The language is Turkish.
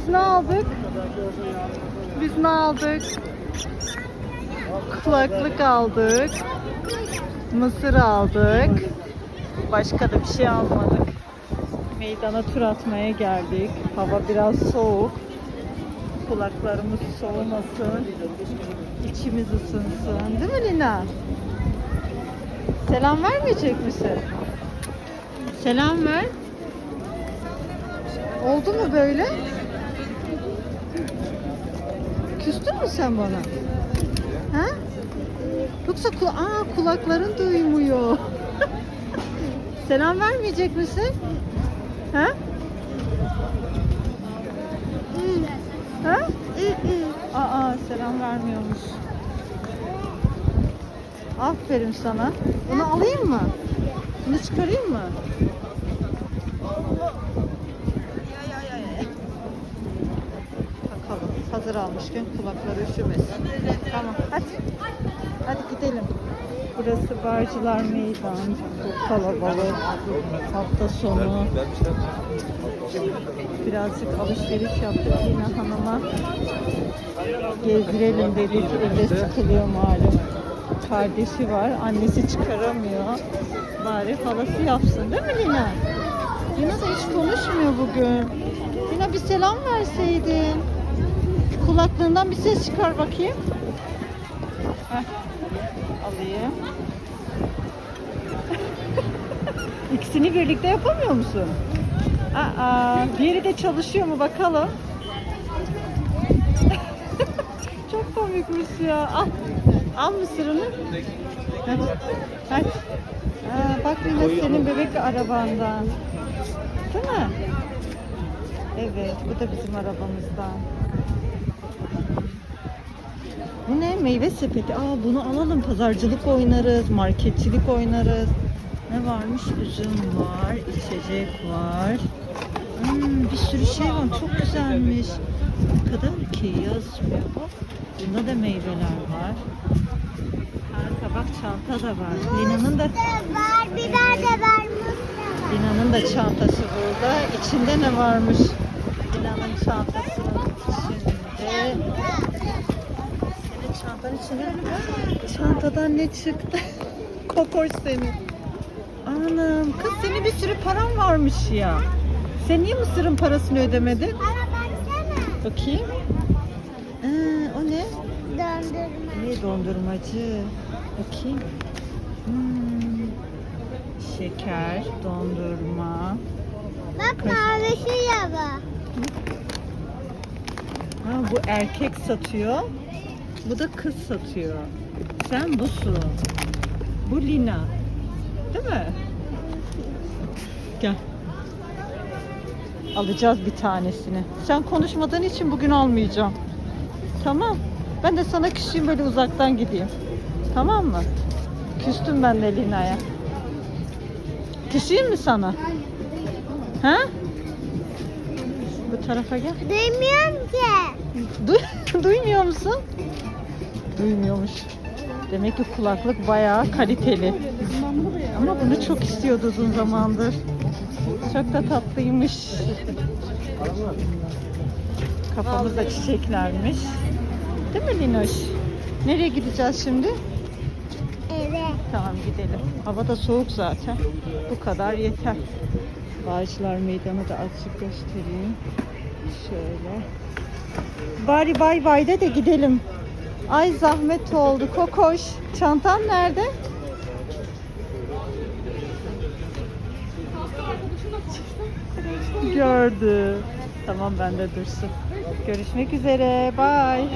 Biz ne aldık? Biz ne aldık? Kulaklık aldık. Mısır aldık. Başka da bir şey almadık. Meydana tur atmaya geldik. Hava biraz soğuk. Kulaklarımız soğumasın. İçimiz ısınsın. Değil mi Lina? Selam vermeyecek misin? Selam ver. Oldu mu böyle? Küstün mü sen bana? Ha? Yoksa kula Aa, kulakların duymuyor. Selam vermeyecek misin? Ha? Ha? Aa selam vermiyormuş. Aferin sana. Bunu alayım mı? Bunu çıkarayım mı? Hazır almışken kulakları üşümesin. Tamam hadi. Hadi gidelim. Burası Bağcılar Meydan. Çok kalabalık. Hafta sonu. Birazcık alışveriş yaptık yine hanıma. Gezdirelim dedik. Evde sıkılıyor malum. Kardeşi var. Annesi çıkaramıyor. Bari halası yapsın değil mi Lina? Lina da hiç konuşmuyor bugün. Lina bir selam verseydin. Kulaklığından bir ses çıkar bakayım. Heh. Alayım. İkisini birlikte yapamıyor musun? Aa, diğeri de çalışıyor mu bakalım. Çok komikmiş ya. Al, al mısırını. Hadi. Hadi. Aa, bak yine senin bebek arabandan. Değil mi? Evet, bu da bizim arabamızdan. Bu ne? Meyve sepeti. Aa bunu alalım. Pazarcılık oynarız, marketçilik oynarız. Ne varmış? Üzüm var, içecek var. Hmm, bir sürü şey var. Çok güzelmiş. Ne kadar ki yazmıyor bu. Bunda da meyveler var. Harika bak çanta da var. Lina'nın da var, biber de var. Lina'nın da çantası burada. İçinde ne varmış? Lina'nın çantasının içinde. Senin çantanın içinde ne var? Çantadan ne çıktı? Kokoş senin. Anam kız senin bir sürü paran varmış ya. Sen niye mısırın parasını ödemedin? Bakayım. Ee, o ne? Döndürme. Ne dondurmacı? Bakayım. Hmm. Şeker, dondurma. Bak mavisi ya bak. Ha, bu erkek satıyor. Bu da kız satıyor. Sen busun. Bu Lina. Değil mi? Gel. Alacağız bir tanesini. Sen konuşmadığın için bugün almayacağım. Tamam. Ben de sana küseyim böyle uzaktan gideyim. Tamam mı? Küstüm ben de Lina'ya. Küseyim mi sana? Ha? Bu tarafa gel. Duymuyorum ki. Duy- Duymuyor musun? Duymuyormuş. Demek ki kulaklık bayağı kaliteli. Ama bunu çok istiyordu uzun zamandır. Çok da tatlıymış. Kafamızda çiçeklermiş. Değil mi Linoş? Nereye gideceğiz şimdi? Evet. Tamam gidelim. Hava da soğuk zaten. Bu kadar yeter. Bağcılar Meydanı da açık göstereyim. Şöyle. Bari bay bay de de gidelim. Ay zahmet oldu. Kokoş. Çantan nerede? Gördü. Tamam bende dursun. Görüşmek üzere. Bye.